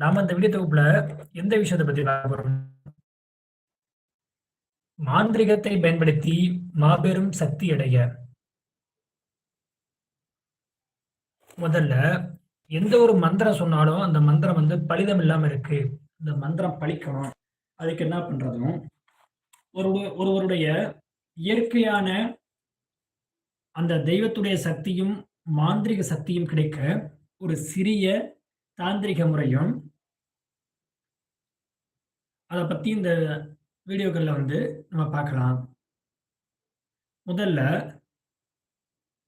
நாம இந்த வீடியோ தொகுப்புல எந்த விஷயத்தை பத்தி பார்க்க போறோம்? மாந்திரிகத்தை பயன்படுத்தி மாபெரும் சக்தி அடைய. முதல்ல எந்த ஒரு மந்திரம் சொன்னாலும் அந்த மந்திரம் வந்து பலிதம் இல்லாம இருக்கு. அந்த மந்திரம் பழிக்கணும். அதுக்கு என்ன பண்றதும்? ஒரு ஒருவருடைய இயற்கையான அந்த தெய்வத்துடைய சக்தியும் மாந்திரிக சக்தியும் கிடைக்க ஒரு சிறிய தாந்திரிக முறையும் அதை பற்றி இந்த வீடியோக்களில் வந்து நம்ம பார்க்கலாம் முதல்ல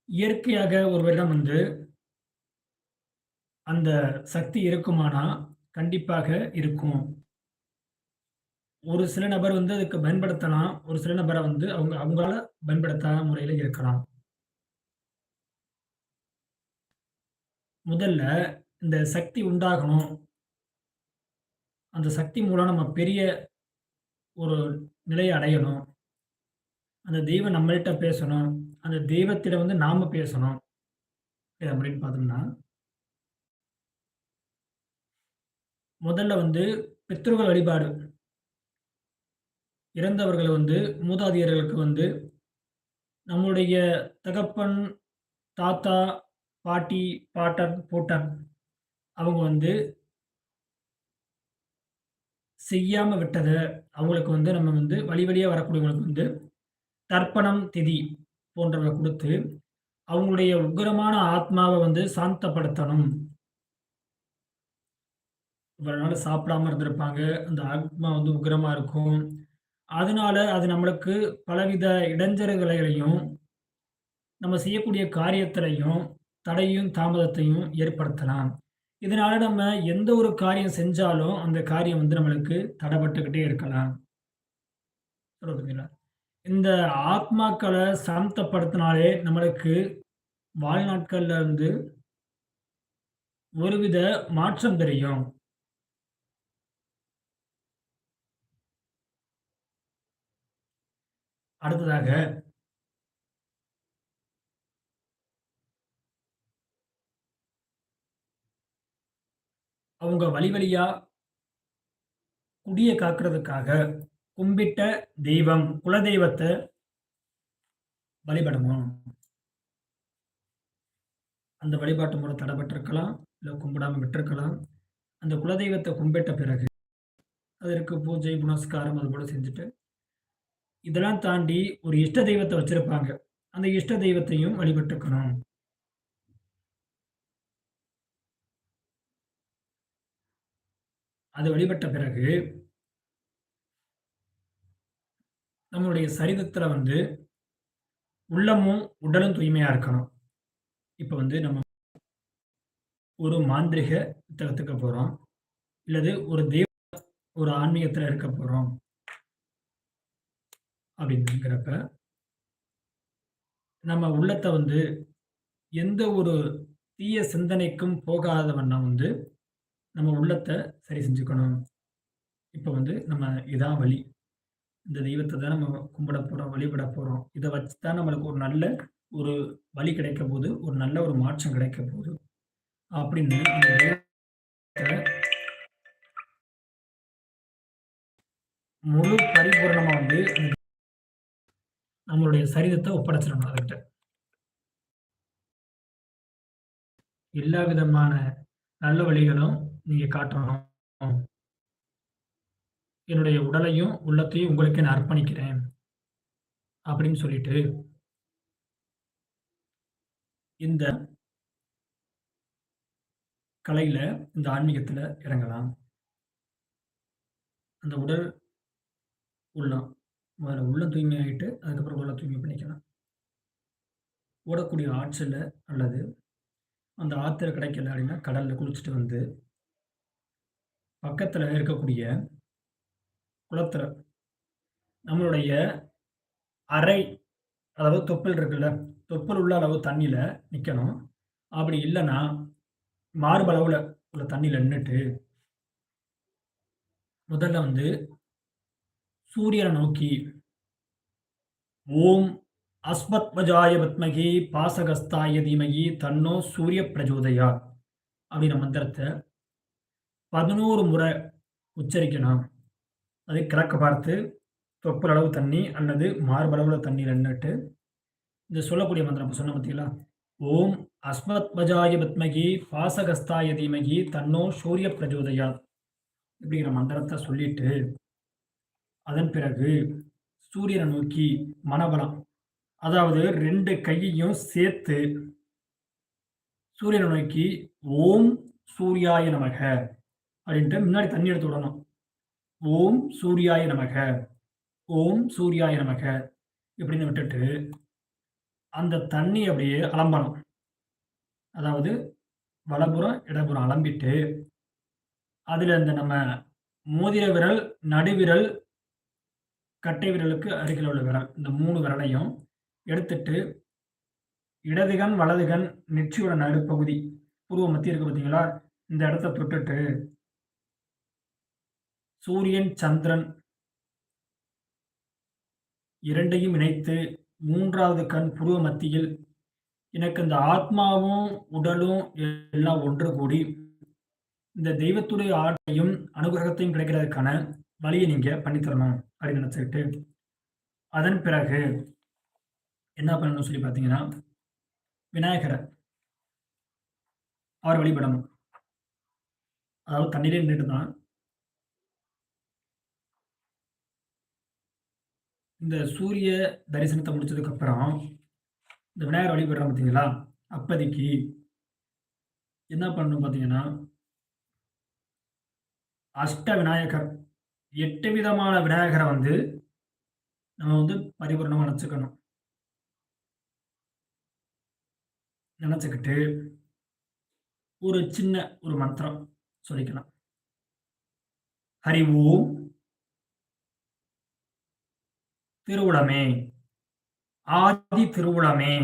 இயற்கையாக ஒருவரிடம் வந்து அந்த சக்தி இருக்குமானா கண்டிப்பாக இருக்கும். ஒரு சில நபர் வந்து அதுக்கு பயன்படுத்தலாம் ஒரு சில நபரை வந்து அவங்க அவங்களால பயன்படுத்தாத முறையில் இருக்கலாம். முதல்ல இந்த சக்தி உண்டாகணும். அந்த சக்தி மூலம் நம்ம பெரிய ஒரு நிலையை அடையணும். அந்த தெய்வம் நம்மள்கிட்ட பேசணும். அந்த தெய்வத்திடம் வந்து நாம பேசணும். அப்படின்னு பார்த்தோம்னா முதல்ல வந்து பித்ருகள் வழிபாடு. இறந்தவர்களை வந்து மூதாதையர்களுக்கு வந்து நம்மளுடைய தகப்பன் தாத்தா பாட்டி பாட்டன் பூட்டன் அவங்க வந்து செய்யாம விட்டதை. அவங்களுக்கு வந்து நம்ம வந்து வழி வழியா வரக்கூடியவங்களுக்கு வந்து தர்ப்பணம் திதி போன்றவை கொடுத்து அவங்களுடைய உக்கிரமான ஆத்மாவை வந்து சாந்தப்படுத்தணும். இவ்வளவு நாள் சாப்பிடாம இருந்திருப்பாங்க. அந்த ஆத்மா வந்து உக்கிரமா இருக்கும். அதனால அது நம்மளுக்கு பலவித இடைஞ்சல்களையும் நம்ம செய்யக்கூடிய காரியத்திலையும் தடையும் தாமதத்தையும் ஏற்படுத்தலாம். இதனால நம்ம எந்த ஒரு காரியம் செஞ்சாலும் அந்த காரியம் வந்து நம்மளுக்கு தடைப்பட்டுக்கிட்டே இருக்கலாம். இந்த ஆத்மாக்களை சாந்தப்படுத்தினாலே நம்மளுக்கு வாழ்நாட்கள்ல இருந்து ஒருவித மாற்றம் தெரியும். அடுத்ததாக அவங்க வழி வழியா குடியை காக்கிறதுக்காக கும்பிட்ட தெய்வம் குலதெய்வத்தை வழிபடணும். அந்த வழிபாட்டு முறை தடைபட்டிருக்கலாம் இல்லை கும்பிடாமல் விட்டிருக்கலாம். அந்த குலதெய்வத்தை கும்பிட்ட பிறகு அதற்கு பூஜை புனஸ்காரம் அது போல செஞ்சுட்டு இதெல்லாம் தாண்டி ஒரு இஷ்ட தெய்வத்தை வச்சிருப்பாங்க. அந்த இஷ்ட தெய்வத்தையும் வழிபட்டுக்கணும். அது வழிபட்ட பிறகு நம்மளுடைய சரீரத்துல வந்து உள்ளமும் உடலும் தூய்மையா இருக்கணும். இப்போ வந்து நம்ம ஒரு மாந்திரிக புத்தகத்துக்கு போகிறோம் இல்லது ஒரு தெய்வ ஒரு ஆன்மீகத்தில் இருக்க போகிறோம் அப்படிங்கிறப்ப நம்ம உள்ளத்தை வந்து எந்த ஒரு தீய சிந்தனைக்கும் போகாத வண்ணம் வந்து நம்ம உள்ளத்தை சரி செஞ்சுக்கணும். இப்போ வந்து நம்ம இதான் வழி இந்த தெய்வத்தை தான் நம்ம கும்பிட போகிறோம் வழிபட போகிறோம் இதை வச்சு தான் நம்மளுக்கு ஒரு நல்ல ஒரு வழி கிடைக்க போது ஒரு நல்ல ஒரு மாற்றம் கிடைக்க போகுது அப்படின்னு அந்த முழு பரிபூர்ணமாக வந்து நம்மளுடைய சரீரத்தை ஒப்படைச்சிடணும் அதுகிட்ட எல்லா விதமான நல்ல வழிகளும் நீங்க காட்டணும். என்னுடைய உடலையும் உள்ளத்தையும் உங்களுக்கு நான் அர்ப்பணிக்கிறேன். அப்படின்னு சொல்லிட்டு இந்த கலையில இந்த ஆன்மீகத்துல இறங்கலாம். அந்த உடல் உள்ளம் முதல்ல உள்ள தூய்மை ஆகிட்டு அதுக்கப்புறம் உள்ள தூய்மை பண்ணிக்கலாம். ஓடக்கூடிய ஆற்றல அல்லது அந்த ஆற்றுல கிடைக்கல அப்படின்னா கடலில் குளிச்சுட்டு வந்து பக்கத்தில் இருக்கக்கூடிய குளத்தில் நம்மளுடைய அறை அதாவது தொப்பில் இருக்குல்ல தொப்பில் உள்ள அளவு தண்ணியில் நிற்கணும் அப்படி இல்லைன்னா மார்பளவில் உள்ள தண்ணியில் நின்றுட்டு முதல்ல வந்து சூரியனை நோக்கி ஓம் அஸ்மத்மஜாய பத்மகி பாசகஸ்தாய தீமகி தன்னோ சூரிய பிரஜோதயா அப்படின்ற மந்திரத்தை 11 முறை உச்சரிக்கணும். அது கிழக்க பார்த்து தொப்புள் அளவு தண்ணி அல்லது மார்பளவில் தண்ணி ரெண்டு இந்த சொல்லக்கூடிய மந்திரம் இப்ப சொன்னேன் பார்த்தீங்களா? ஓம் அஸ்மத்வஜாய பத்மகி பாசகஸ்தாய தீமகி தன்னோ சூரிய பிரஜோதயா இப்படிங்கிற மந்திரத்தை சொல்லிட்டு, அதன் பிறகு சூரியனை நோக்கி மனபலம். அதாவது ரெண்டு கையையும் சேர்த்து சூரியனை நோக்கி ஓம் சூர்யாய நமக அப்படின்ட்டு முன்னாடி தண்ணி எடுத்து விடணும். ஓம் சூர்யாய நமக, ஓம் சூர்யாய நமக இப்படின்னு விட்டுட்டு, அந்த தண்ணி அப்படியே அலம்பணும். அதாவது வலப்புறம், இடப்புறம் அலம்பிட்டு, அதில் இந்த நம்ம மோதிர விரல், நடுவிரல், கட்டை விரலுக்கு அருகில் உள்ள விரல். இந்த மூணு விரலையும் எடுத்துட்டு, இடதுகன் வலதுகன் நெற்றியோட நடுப்பகுதி, பூர்வ மத்திய இருக்கு பார்த்தீங்களா? இந்த இடத்த தொட்டுட்டு சூரியன், சந்திரன் இரண்டையும் இணைத்து மூன்றாவது கண் புருவ மத்தியில், எனக்கு இந்த ஆத்மாவும், உடலும் எல்லாம் ஒன்று கூடி, இந்த தெய்வத்துடைய ஆற்றலையும், அனுகிரகத்தையும் கிடைக்கிறதுக்கான வழியை நீங்க பண்ணித்தரணும் அப்படின்னு நினைச்சுக்கிட்டு, அதன் பிறகு என்ன பண்ணணும் சொல்லி பார்த்தீங்கன்னா, விநாயகரை அவர் வழிபடணும். அதாவது தண்ணியிலே நின்றுட்டு தான் இந்த சூரிய தரிசனத்தை முடிச்சதுக்கு அப்புறம், இந்த விநாயகர் வழிபடுறோம் பார்த்தீங்களா? அப்பதைக்கு என்ன பண்ணணும் பார்த்தீங்கன்னா அஷ்ட விநாயகர் எட்டு விதமான விநாயகரை வந்து நம்ம வந்து பரிபூர்ணமாக நினச்சிக்கணும் நினச்சிக்கிட்டு ஒரு சின்ன ஒரு மந்திரம் சொல்லிக்கலாம். ஹரி ஓம் திருவுளமே, ஆதி திருவுளமே,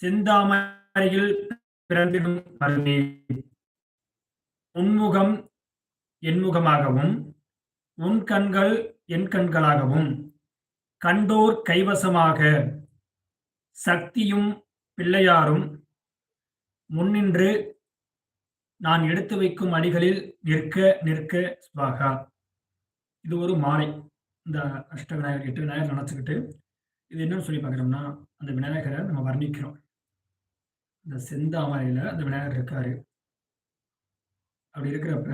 செந்தாமரையில் பிறந்திடும் அருளே, உன்முகம் என்முகமாகவும் உன் கண்கள் என் கண்களாகவும், கண்டோர் கைவசமாக, சக்தியும் பிள்ளையாரும் முன்னின்று நான் எடுத்து வைக்கும் அடிகளில் நிற்க நிற்க ஸ்வாகா. இது ஒரு மாலை. இந்த அஷ்ட விநாயகர் எட்டு விநாயகர் நினச்சிக்கிட்டு இது என்னன்னு சொல்லி பார்க்குறோம்னா அந்த விநாயகரை நம்ம வர்ணிக்கிறோம். இந்த செந்தாமலையில் அந்த விநாயகர் இருக்காரு. அப்படி இருக்கிறப்ப,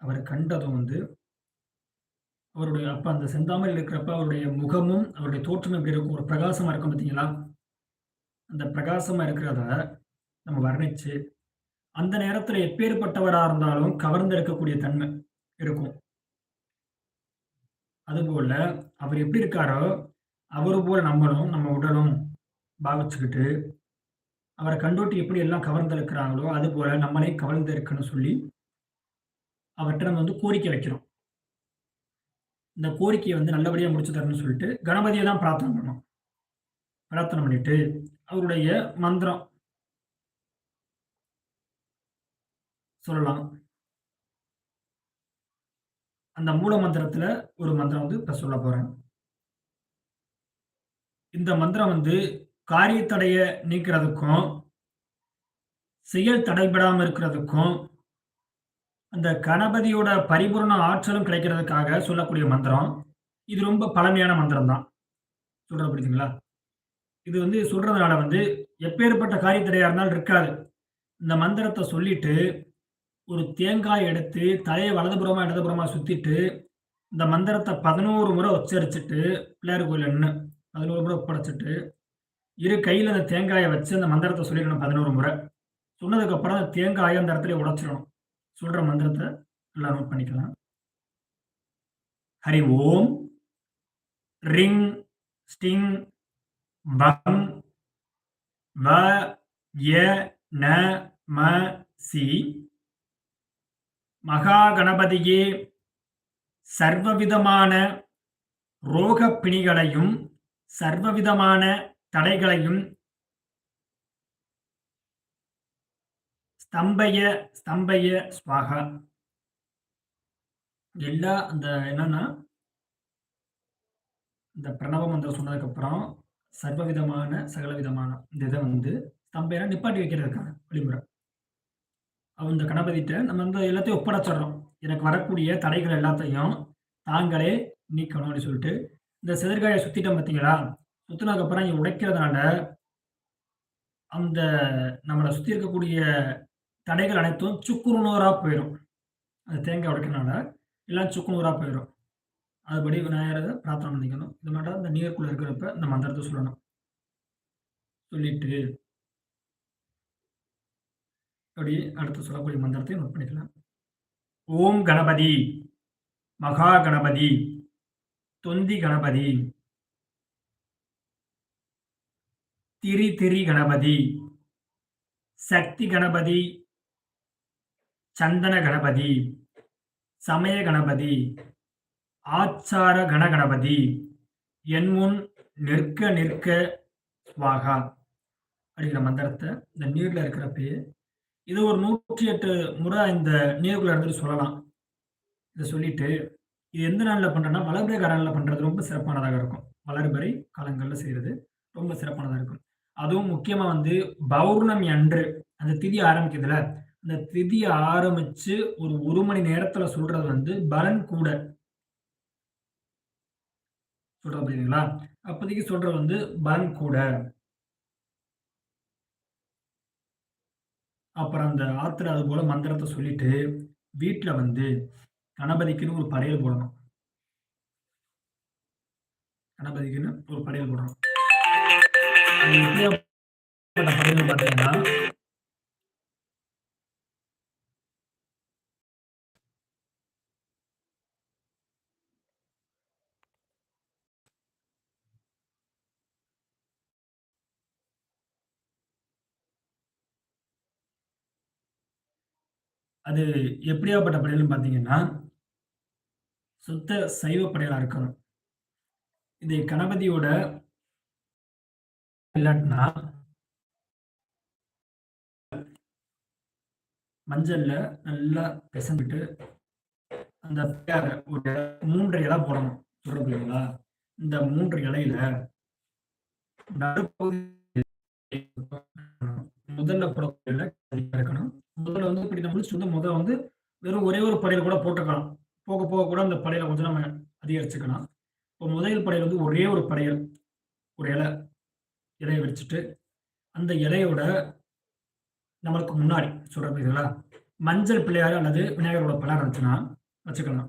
அவர் கண்டதும் வந்து அவருடைய அப்ப அந்த செந்தாமரையில இருக்கிறப்ப அவருடைய முகமும், அவருடைய தோற்றமும் எப்படி இருக்கும்? ஒரு பிரகாசமா இருக்கும் பார்த்தீங்களா? அந்த பிரகாசமா இருக்கிறத நம்ம வர்ணிச்சு, அந்த நேரத்தில் எப்பேற்பட்டவராக இருந்தாலும் கவர்ந்து இருக்கக்கூடிய தன்மை இருக்கும். அதுபோல அவர் எப்படி இருக்காரோ, அவரு போல நம்மளும், நம்ம உடலும் பாவிச்சுக்கிட்டு, அவரை கண்டோட்டி எப்படி எல்லாம் கவர்ந்திருக்கிறாங்களோ அது போல நம்மளே கவர்ந்து இழுக்கணும்னு சொல்லி, அவற்றை நம்ம வந்து கோரிக்கை வைக்கிறோம். இந்த கோரிக்கையை வந்து நல்லபடியாக முடிச்சு தரணும்னு சொல்லிட்டு, கணபதியை தான் பிரார்த்தனை பண்ணோம் பிரார்த்தனை பண்ணிட்டு, அவருடைய மந்திரம் சொல்லலாம். அந்த மூல மந்திரத்துல ஒரு மந்திரம் வந்து இப்ப சொல்ல போறேன். இந்த மந்திரம் வந்து காரியத்தடைய நீக்கிறதுக்கும், செயல் தடைபடாம இருக்கிறதுக்கும், அந்த கணபதியோட பரிபூர்ண ஆற்றலும் கிடைக்கிறதுக்காக சொல்லக்கூடிய மந்திரம். இது ரொம்ப பழமையான மந்திரம் தான். சொல்றது புரியுதுங்களா? இது வந்து சொல்றதுனால வந்து எப்பேர்ப்பட்ட காரியத்தடையா இருந்தாலும் இருக்காது. இந்த மந்திரத்தை சொல்லிட்டு, ஒரு தேங்காய் எடுத்து தலையை வலதுபுறமா, இடதுபுறமா சுத்திட்டு, இந்த மந்திரத்தை பதினோரு முறை உச்சரிச்சுட்டு, பிள்ளையார் கோயில் நின்று பதினோரு முறை ஒப்படைச்சிட்டு இரு கையில் அந்த தேங்காயை வச்சு அந்த மந்திரத்தை சொல்லிடணும் 11 முறை. சொன்னதுக்கு அப்புறம் அந்த தேங்காயை அந்த இடத்துல உடைச்சிடணும். சொல்ற மந்திரத்தை எல்லாம் நோட் பண்ணிக்கலாம். ஹரி ஓம் ரிங் ஸ்டிங் வம் வ ய ந ம சி மகா கணபதியே சர்வவிதமான ரோகப் பிணிகளையும், சர்வவிதமான தடைகளையும் ஸ்தம்பய ஸ்தம்பய ஸ்வாகா எல்லா அந்த என்னன்னா இந்த பிரணவ மந்திரம் சொன்னதுக்கப்புறம், சர்வவிதமான, சகலவிதமான இந்த இதை வந்து ஸ்தம்பையெல்லாம் நிப்பாட்டி வைக்கிறதுக்கான வழிமுறை. அந்த கணபதிட்ட நம்ம வந்து எல்லாத்தையும் ஒப்படைச்சிடுறோம். எனக்கு வரக்கூடிய தடைகள் எல்லாத்தையும் தாங்களே நீக்கணும் அப்படின்னு சொல்லிட்டு, இந்த செதற்காய சுத்திட்டோம் பார்த்தீங்களா? சுத்துனதுக்கப்புறம் இங்கே உடைக்கிறதுனால, அந்த நம்மளை சுற்றி இருக்கக்கூடிய தடைகள் அனைத்தும் சுக்குநூறாக போயிடும் அந்த தேங்காய் உடைக்கிறனால, எல்லாம் சுக்குநூறாக போயிடும் அதுபடி விநாயகரை பிரார்த்தனை பண்ணிக்கணும். இது மாட்டம் இந்த நீருக்குள்ள இருக்கிறப்ப இந்த மந்திரத்தை சொல்லணும். சொல்லிட்டு அப்படி அடுத்து சொல்லக்கூடிய மந்திரத்தையும் நோட் பண்ணிக்கலாம். ஓம் கணபதி, மகா கணபதி, தொந்தி கணபதி, திரி திரி கணபதி, சக்தி கணபதி, சந்தன கணபதி, சமய கணபதி, ஆச்சார கண கணபதி, என் முன் நிற்க நிற்க வாகா அப்படிங்கிற மந்திரத்தை இந்த நீரில் இருக்கிறப்பயே இது ஒரு நூற்றி எட்டு முறை இந்த நீருக்குள்ள இருந்துட்டு சொல்லலாம். இதை சொல்லிட்டு, இது எந்த நாளில் பண்ணுறேன்னா வளர்பிறை காலங்களில் பண்ணுறது ரொம்ப சிறப்பானதாக இருக்கும். வளர்பிறை காலங்களில் செய்கிறது ரொம்ப சிறப்பானதாக இருக்கும். அதுவும் முக்கியமாக வந்து பௌர்ணமி அன்று அந்த திதி ஆரம்பிக்கிறதுல அந்த திதி ஆரம்பித்து ஒரு ஒரு மணி நேரத்தில் சொல்கிறது வந்து பலன் கூட. சொல்கிறது புரியுதுங்களா? அப்போதைக்கு சொல்கிறது வந்து பலன் கூட. அப்புறம் அந்த ஆத்துல அதுபோல மந்திரத்தை சொல்லிட்டு, வீட்டுல வந்து கணபதிக்குன்னு ஒரு படையல் போடணும். கணபதிக்குன்னு ஒரு படையல் போடணும். பார்த்தீங்கன்னா அது எப்படியாப்பட்ட படையல்னு பார்த்தீங்கன்னா சுத்த சைவ படையலாக இருக்கணும். இது கணபதியோட இல்லாட்டினா மஞ்சள்ல நல்லா பெசஞ்சிட்டு, அந்த பிள்ளையார ஒரு 3 இலை போடணும். சொல்றீங்களா இந்த மூன்று இலையில நடுப்பகுதி முதல்ல போடக்கூடிய இருக்கணும். முதல்ல வந்து இப்படி நம்ம முடிச்சுட்டு வந்து முதல் வந்து வெறும் ஒரே ஒரு படையல் கூட போட்டுக்கலாம். போக போக கூட அந்த படையில கொஞ்சம் நம்ம அதிகரிச்சுக்கலாம். இப்போ முதல் படையல் வந்து ஒரே ஒரு படையல். ஒரு இலை. இலையை வச்சுட்டு, அந்த இலையோட நம்மளுக்கு முன்னாடி சொல்ற புரியுதுங்களா? மஞ்சள் பிள்ளையார் அல்லது விநாயகரோட பலர் இருந்துச்சுன்னா வச்சுக்கலாம்.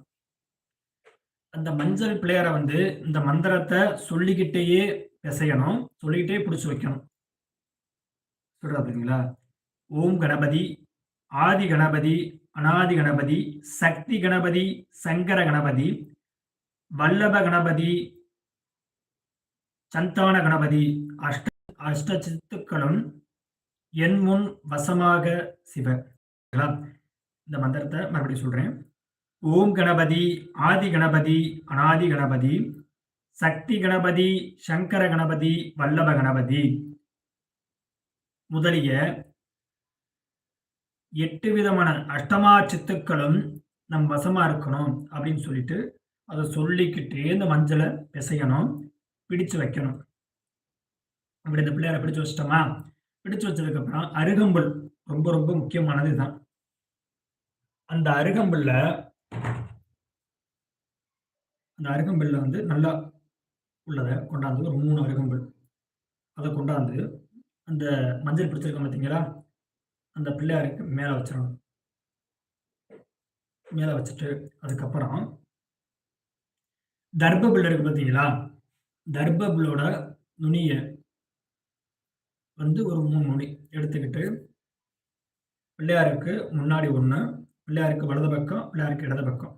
அந்த மஞ்சள் பிள்ளையாரை வந்து இந்த மந்திரத்தை சொல்லிக்கிட்டேயே பிசையணும் சொல்லிக்கிட்டே பிடிச்சி வைக்கணும். சொல்றா பார்த்தீங்களா ஓம் கணபதி, ஆதி கணபதி, அனாதி கணபதி, சக்தி கணபதி, சங்கர கணபதி, வல்லப கணபதி, சந்தான கணபதி, அஷ்ட அஷ்ட சித்துக்களும் என் முன் வசமாக சிவ. இந்த மந்திரத்தை மறுபடியும் சொல்றேன். ஓம் கணபதி, ஆதி கணபதி, அனாதி கணபதி, சக்தி கணபதி, சங்கர கணபதி, வல்லப கணபதி முதலிய எட்டு விதமான அஷ்டமா சித்துக்களும் நம் வசமா இருக்கணும் அப்படின்னு சொல்லிட்டு, அதை சொல்லிக்கிட்டே இந்த மஞ்சளை பிசையணும் பிடிச்சு வைக்கணும். அப்படி இந்த பிள்ளையார பிடிச்சு வச்சிட்டோமா பிடிச்சு வச்சதுக்கப்புறம் அருகம்புல் ரொம்ப ரொம்ப முக்கியமானது இதுதான். அந்த அருகம்புல்ல அந்த அருகம்புல்ல வந்து நல்லா உள்ளதை கொண்டாந்து ஒரு மூணு அருகம்புல். அதை கொண்டாந்து அந்த மஞ்சள் பிடிச்சிருக்கோம் பார்த்தீங்களா? அந்த பிள்ளையாருக்கு மேலே வச்சிடணும் மேலே வச்சுட்டு, அதுக்கப்புறம் தர்ப்ப இருக்கு பார்த்தீங்களா? தர்ப்ப நுனியை வந்து ஒரு மூணு நுனி எடுத்துக்கிட்டு, பிள்ளையாருக்கு முன்னாடி ஒன்று பிள்ளையாருக்கு வலது பக்கம், பிள்ளையாருக்கு இடது பக்கம்.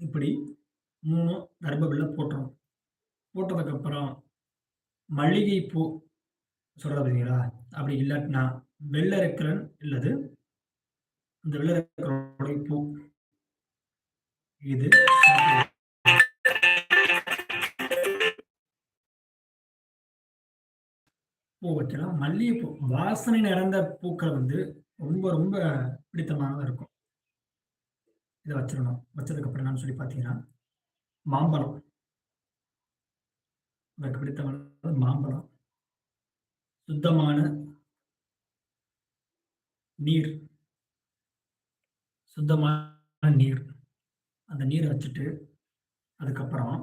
இப்படி 3 தர்ப்ப போட்டுரும் போட்டதுக்கப்புறம் மல்லிகை பூ பார்த்தீங்களா? அப்படி இல்லாட்டினா வெள்ளரிக்கலன் இல்லது இந்த வெள்ளரிக்கலோட பூ. இது பூ வைக்கலாம். மல்லிகைப்பூ வாசனை நிறைந்த பூக்கள் வந்து ரொம்ப ரொம்ப பிடித்தமானதாக இருக்கும். இதை வச்சிடணும் வச்சதுக்கப்புறம் என்னன்னு சொல்லி பார்த்தீங்கன்னா, மாம்பழம். எனக்கு பிடித்தமான மாம்பழம். சுத்தமான நீர். சுத்தமான நீர். அந்த நீர் வச்சுட்டு, அதுக்கப்புறம்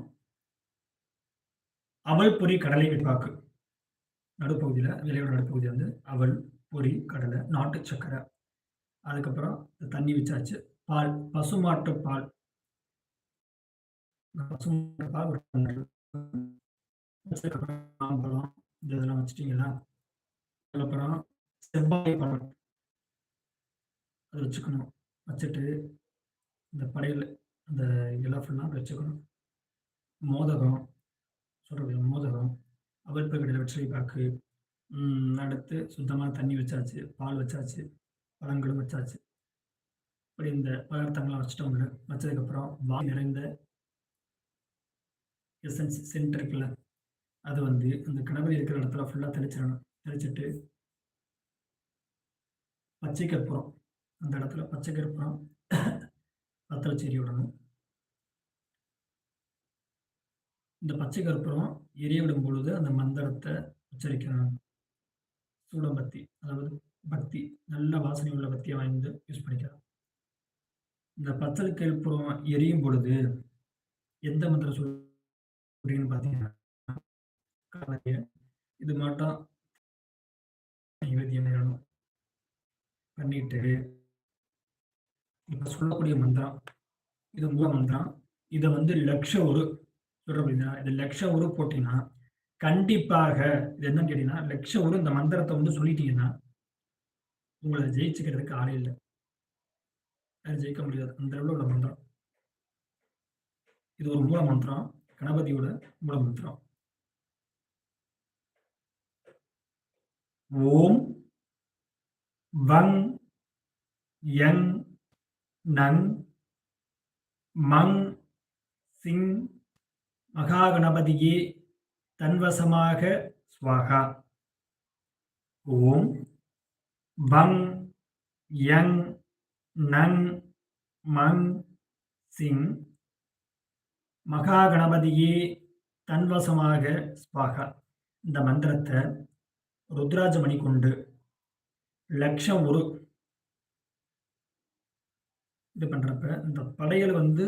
அவல், பொரி, கடலை வெண்பாக்கு. நடுப்பகுதியில் இலையோட நடுப்பகுதி வந்து அவல், பொரி, கடலை, நாட்டு சக்கரை அதுக்கப்புறம் தண்ணி வச்சாச்சு. பால், பசுமாட்டு பால். பசுமாட்டு பால் ஒரு மாம்பழம் இந்த இதெல்லாம் வச்சுட்டீங்களா? அதுக்கப்புறம் செவ்வாய் பழம். அதை வச்சுக்கணும். வச்சுட்டு, இந்த படையல் அந்த இலை ஃபுல்லாக வச்சுக்கணும். மோதகம், சொல்கிறது மோதகம், அவல் பொரி வெற்றிலை பாக்கு, அடுத்து சுத்தமாக தண்ணி வச்சாச்சு, பால் வச்சாச்சு, பழங்களும் வச்சாச்சு. இப்படி இந்த பதார்த்தங்கள்லாம் வச்சுட்டோம்ல, வச்சதுக்கப்புறம் வாய் நிறைந்த எசன்ஸ் சென்ட் இருக்குல்ல, அது வந்து அந்த கணபதி இருக்கிற இடத்துல ஃபுல்லாக தெளிச்சிடணும். எரிச்சிட்டு பச்சை கற்பூரம். அந்த இடத்துல பச்சை கற்பூரம் பத்த வச்சு விடணும். இந்த பச்சை கற்பூரம் எரிய விடும் பொழுது அந்த மந்திரத்தை உச்சரிக்கணும். சூடம்பத்தி அதாவது பத்தி, நல்ல வாசனை உள்ள பத்தியை வாங்கி யூஸ் பண்ணிக்கலாம். இந்த பச்சை கற்பூரம் எரியும் பொழுது, எந்த மந்திரம் சொல்றீங்கன்னு பார்த்தீங்கன்னா, இது மட்டும் நைவேத்தியம் பண்ணணும். பண்ணிட்டு இப்ப சொல்லக்கூடிய மந்திரம். இது மூல மந்திரம். இதை வந்து லட்ச ஒரு சொல்ற அப்படின்னா இது லட்ச ஒரு போட்டீங்கன்னா, கண்டிப்பாக இது என்னன்னு கேட்டீங்கன்னா, லட்ச ஒரு இந்த மந்திரத்தை வந்து சொல்லிட்டீங்கன்னா உங்களை ஜெயிச்சுக்கிறதுக்கு ஆளே இல்லை ஜெயிக்க முடியாது. அந்த அளவில் உள்ள மந்திரம். இது ஒரு மூல மந்திரம். கணபதியோட மூல மந்திரம். ஓம் வங் யங் நங் மங் சிங் மகாகணபதியே தன்வசமாக ஸ்வாகா. ஓம் வங் யங் நங் மங் சிங் மகாகணபதியே தன்வசமாக ஸ்வாகா. இந்த மந்திரத்தை ருத்ராஜ மணிக்குண்டு கொண்டு லட்சம் ஒரு இது பண்ணுறப்ப இந்த படையல் வந்து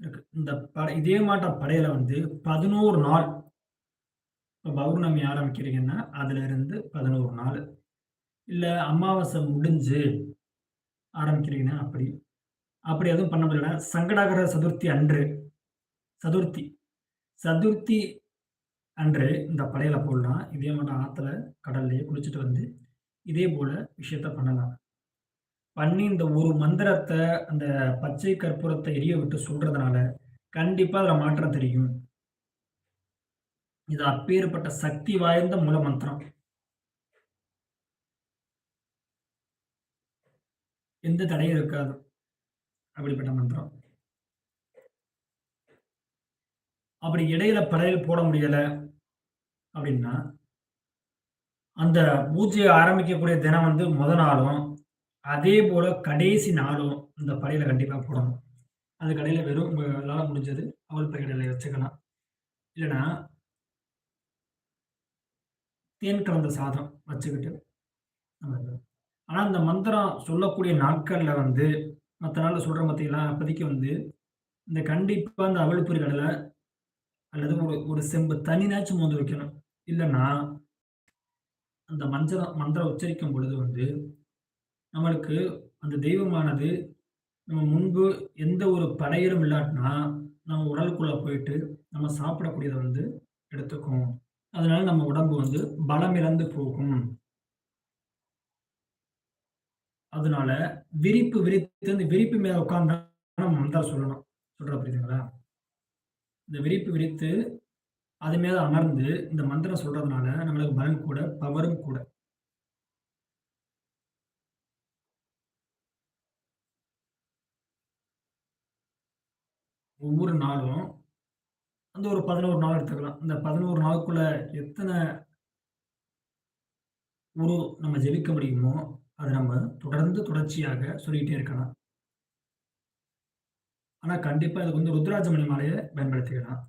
இருக்கு. இந்த பட இதே மாட்ட படையில் வந்து 11 நாள் இப்போ பௌர்ணமி ஆரம்பிக்கிறீங்கன்னா, அதிலிருந்து 11 நாள். இல்லை அமாவாசை முடிஞ்சு ஆரம்பிக்கிறீங்கன்னா அப்படி. அப்படி எதுவும் பண்ண முடியல சங்கடாகர சதுர்த்தி அன்று சதுர்த்தி சதுர்த்தி அன்று இந்த படையில போடலாம். இதே மாதிரி ஆத்துல, கடல்லையே குளிச்சுட்டு வந்து, இதே போல விஷயத்த பண்ணலாம். பண்ணி இந்த ஒரு மந்திரத்தை அந்த பச்சை கற்பூரத்தை எரிய விட்டு சொல்றதுனால, கண்டிப்பா அதுல மாற்றம் தெரியும். இது அப்பேற்பட்ட சக்தி வாய்ந்த மூல மந்திரம். எந்த தடையும் இருக்காது. அப்படிப்பட்ட மந்திரம். அப்படி இடையில படையல் போட முடியல அப்படின்னா, அந்த பூஜையை ஆரம்பிக்கக்கூடிய தினம் வந்து முத நாளும், அதே போல கடைசி நாளும் இந்த படையில கண்டிப்பா போடணும். அந்த கடையில வெறும் உங்களால முடிஞ்சது அவல் பொரி வச்சுக்கலாம். இல்லைன்னா தேன் கலந்த சாதம் வச்சுக்கிட்டு ஆனால் ஆனா இந்த மந்திரம் சொல்லக்கூடிய நாட்கள்ல வந்து, மற்ற நாள்ல சொல்கிற மத்தியெல்லாம் அப்போதைக்கு வந்து, இந்த கண்டிப்பா அந்த அவல் பொரி அல்லது ஒரு ஒரு செம்பு தனினாச்சும் மோந்து வைக்கணும். இல்லைன்னா அந்த மஞ்சரம் மந்திரம் உச்சரிக்கும் பொழுது வந்து, நம்மளுக்கு அந்த தெய்வமானது நம்ம முன்பு எந்த ஒரு படையலும் இல்லாட்டினா, நம்ம உடலுக்குள்ள போயிட்டு, நம்ம சாப்பிடக்கூடியதை வந்து எடுத்துக்கும். அதனால நம்ம உடம்பு வந்து பலம் இழந்து போகும். அதனால விரிப்பு விரித்து அந்த விரிப்பு மேல உட்கார்ந்தா நம்ம மந்திரம் சொல்லணும். சொல்றேன் புரியுதுங்களா? இந்த விரிப்பு விரித்து, அது மேல அமர்ந்து இந்த மந்திரம் சொல்றதுனால நம்மளுக்கு பலன் கூட, பவரும் கூட. ஒவ்வொரு நாளும் அந்த ஒரு 11 நாள் எடுத்துக்கலாம். இந்த 11 நாளுக்குள்ள எத்தனை உரு நம்ம ஜெபிக்க முடியுமோ, அதை நம்ம தொடர்ந்து தொடர்ச்சியாக சொல்லிக்கிட்டே இருக்கலாம். ஆனா கண்டிப்பா இதுக்கு வந்து ருத்ராஜமணி மாலையை பயன்படுத்திக்கலாம்.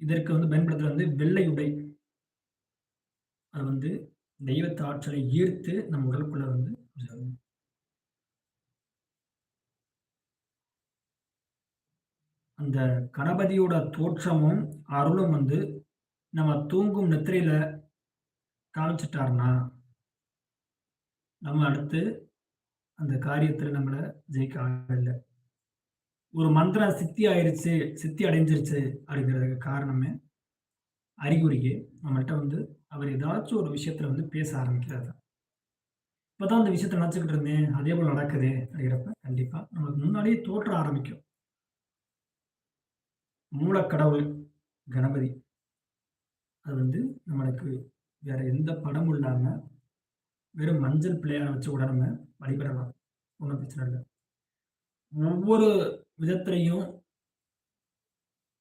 இதற்கு வந்து பயன்படுத்துறது வந்து வெள்ளை உடை. அது வந்து தெய்வத்த ஆற்றலை ஈர்த்து நம்ம உடலுக்குள்ள வந்து அந்த கணபதியோட தோற்றமும், அருளும் வந்து நம்ம தூங்கும் நித்திரையில காமிச்சிட்டாருன்னா நம்ம அடுத்து அந்த காரியத்தில் நம்மளை ஜெயிக்க ஆகலை ஒரு மந்திரம் சித்தி ஆயிருச்சு, சித்தி அடைஞ்சிருச்சு அப்படிங்கிறதுக்கு காரணமே, அறிகுறியே நம்மள்கிட்ட வந்து அவர் ஏதாச்சும் ஒரு விஷயத்துல வந்து பேச ஆரம்பிக்கிறாரு. இப்போதான் அந்த விஷயத்த நினச்சிக்கிட்டு இருந்தேன். அதே போல் நடக்குது அப்படிங்கிறப்ப கண்டிப்பா நமக்கு முன்னாடியே தோற்ற ஆரம்பிக்கும். மூலக்கடவுள் கணபதி. அது வந்து நம்மளுக்கு வேற எந்த படமும் இல்லாம, வெறும் மஞ்சள் பிள்ளையார வச்சு கூட நம்ம வழிபடலாம். ஒன்றும் பிரச்சனை இல்லை ஒவ்வொரு விதத்திலையும்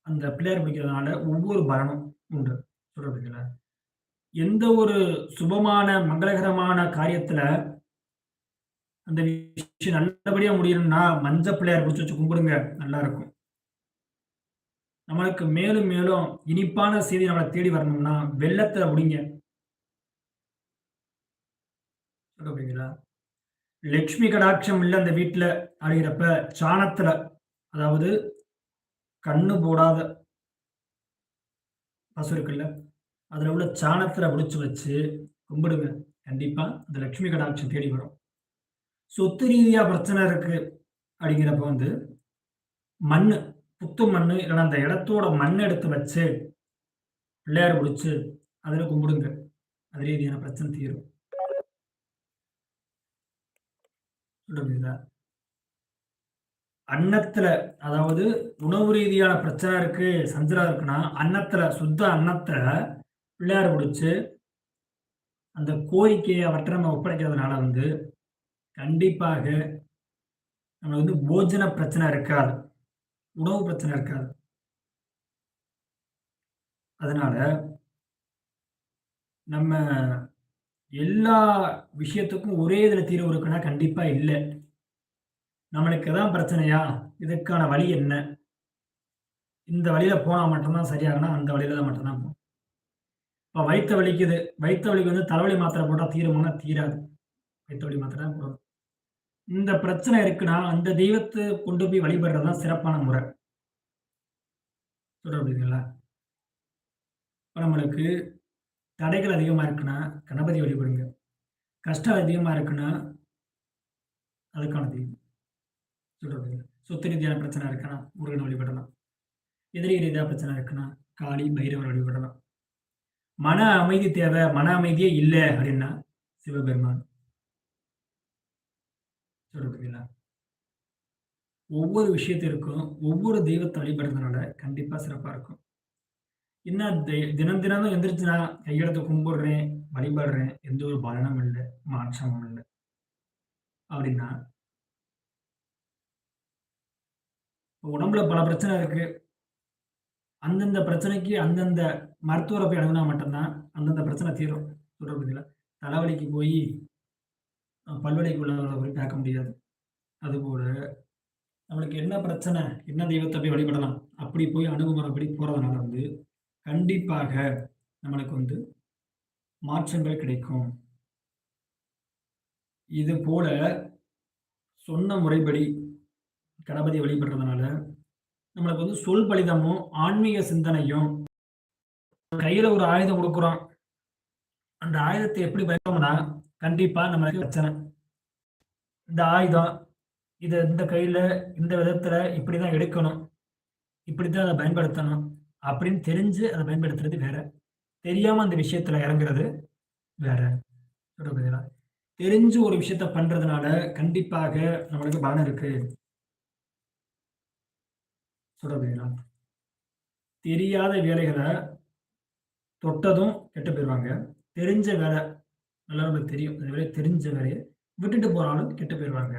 அந்த பிள்ளையார் பிடிக்கிறதுனால ஒவ்வொரு பலனும் உண்டு. சொல்ல எந்த ஒரு சுபமான, மங்களகரமான காரியத்துல அந்த விஷயம் நல்லபடியா முடியணும்னா, மஞ்ச பிள்ளையார் பிடிச்சு வச்சு கும்பிடுங்க. நல்லா இருக்கும். நம்மளுக்கு மேலும் மேலும் இனிப்பான செய்தி நம்மளை தேடி வரணும்னா வெள்ளத்துல முடிங்க அப்படிங்களா லக்ஷ்மி கடாட்சம் இல்லை அந்த வீட்டில் அப்படிங்கிறப்ப சாணத்துல அதாவது கண்ணு போடாத பசு இருக்குல்ல அதில் உள்ள சாணத்தில் பிடிச்சி வச்சு கும்பிடுங்க. கண்டிப்பாக அந்த லக்ஷ்மி கடாட்சம் தேடி வரும். சொத்து ரீதியாக பிரச்சனை இருக்குது அப்படிங்கிறப்ப வந்து மண் புத்து மண் இல்லைன்னா அந்த இடத்தோட மண் எடுத்து வச்சு பிள்ளையார் பிடிச்சி அதில் கும்பிடுங்க. அது ரீதியான பிரச்சனை தீரும். சொல்லுங்க அன்னத்துல அதாவது உணவு ரீதியான பிரச்சனை இருக்கு சஞ்சலா இருக்குன்னா அன்னத்துல சுத்த அன்னத்துல பிள்ளையார் பிடிச்சு அந்த கோரிக்கையை அவற்றை நம்ம ஒப்படைக்கிறதுனால வந்து கண்டிப்பாக நம்ம வந்து போஜன பிரச்சனை இருக்காது. உணவு பிரச்சனை இருக்காது. அதனால நம்ம எல்லா விஷயத்துக்கும் ஒரே இதில் தீர்வு இருக்குன்னா கண்டிப்பாக இல்லை. நம்மளுக்கு தான் பிரச்சனையா? இதுக்கான வழி என்ன? இந்த வழியில போனா மட்டும்தான் சரியாகனா அந்த வழியில தான் மட்டும்தான் போகும். இப்போ வயிற்று வலிக்குது வயிற்று வலிக்கு வந்து தலைவலி மாத்திரை போட்டால் தீருமானா தீராது. வயிற்று வலி மாத்திரை தான் போடணும் இந்த பிரச்சனை இருக்குன்னா அந்த தெய்வத்தை கொண்டு போய் வழிபடுறது தான் சிறப்பான முறை. சொல்ற அப்படிங்களா இப்போ நம்மளுக்கு தடைகள் அதிகமாக இருக்குன்னா கணபதி வழிபடுங்க. கஷ்டம் அதிகமாக இருக்குன்னா அதுக்கான தெய்வம். சொல்றது. சொத்து ரீதியான பிரச்சனை இருக்குன்னா முருகன் வழிபடலாம். எதிரி ரீதியாக பிரச்சனை இருக்குன்னா காளி பைரவர் வழிபடலாம். மன அமைதி தேவை. மன அமைதியே இல்லை அப்படின்னா சிவபெருமான் சொல்றதுங்களா ஒவ்வொரு விஷயத்திற்கும் ஒவ்வொரு தெய்வத்தை வழிபடுறதுனால கண்டிப்பா சிறப்பா இருக்கும். என்ன தினம் தினம் எந்திரிச்சு நான் கையெழுத்து கும்பிடுறேன் வழிபடுறேன் எந்த ஒரு பலனும் இல்லை மாற்றமும் இல்லை. அப்படின்னா உடம்புல பல பிரச்சனை இருக்கு. அந்தந்த பிரச்சனைக்கு அந்தந்த மருத்துவரை போய் அணுகுனா மட்டும்தான் அந்தந்த பிரச்சனை தீரும். சொல்ற தலைவலிக்கு போய் பல்வலிக்கு உள்ளவர்களை போய் பார்க்க முடியாது. அதுபோல நம்மளுக்கு என்ன பிரச்சனை என்ன தெய்வத்தை போய் வழிபடலாம் அப்படி போய் அணுகுமுறைப்படி போகிறதுனால வந்து கண்டிப்பாக நம்மளுக்கு வந்து மாற்றங்கள் கிடைக்கும். இது போல சொன்ன முறைப்படி கணபதி வழிபடுறதுனால நம்மளுக்கு வந்து சொல் பலிதமும் ஆன்மீக சிந்தனையும் கையில ஒரு ஆயுதம் கொடுக்குறோம். அந்த ஆயுதத்தை எப்படி பயன்படுத்தோம்னா கண்டிப்பா நம்மளுக்கு பிரச்சனை. இந்த ஆயுதம் இதை இந்த கையில இந்த விதத்துல இப்படிதான் எடுக்கணும். இப்படிதான் அதை பயன்படுத்தணும். அப்படின்னு தெரிஞ்சு அதை பயன்படுத்துறது வேற. தெரியாம அந்த விஷயத்துல இறங்குறது வேற. தெரிஞ்சு ஒரு விஷயத்த பண்றதுனால கண்டிப்பாக நம்மளுக்கு பலன் இருக்கு. சொல்றதுங்களா? தெரியாத வேலைகளை தொட்டதும் கெட்டு போயிடுவாங்க தெரிஞ்ச வேலை நல்லா தெரியும். அந்த வேலையை தெரிஞ்ச வேலையை விட்டுட்டு போனாலும் கெட்டு போயிடுவாங்க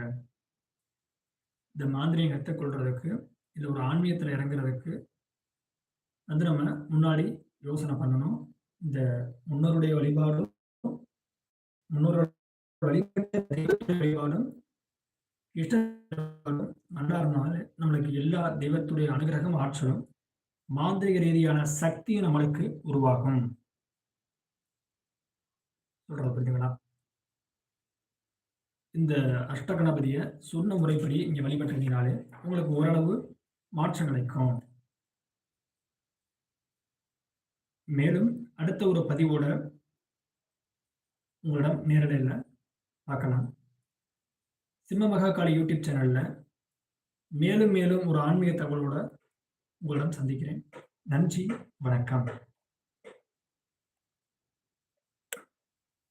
இந்த மாந்திரியம் கற்றுக்கொள்றதுக்கு இல்லை ஒரு ஆன்மீகத்தில் இறங்குறதுக்கு வந்து நம்ம முன்னாடி யோசனை பண்ணணும். இந்த முன்னோருடைய வழிபாடும் முன்னோருடைய வழிபாடும் இஷ்டம் நல்லா நம்மளுக்கு எல்லா தெய்வத்துடைய அனுகிரகம் ஆற்றலும் மாந்திரிக ரீதியான சக்தியும் நம்மளுக்கு உருவாகும் சொல்றது புரிஞ்சுங்களா இந்த அஷ்டகணபதிய சொன்ன முறைப்படி இங்கே வழிபட்டீங்கனாலே, உங்களுக்கு ஓரளவு மாற்றம் கிடைக்கும். மேலும் அடுத்த ஒரு பதிவோட உங்களிடம் நேரடியில் பார்க்கலாம். சிம்ம மகாகாளி யூடியூப் சேனல்ல மேலும் மேலும் ஒரு ஆன்மீக தகவலோட உங்களிடம் சந்திக்கிறேன். நன்றி, வணக்கம்.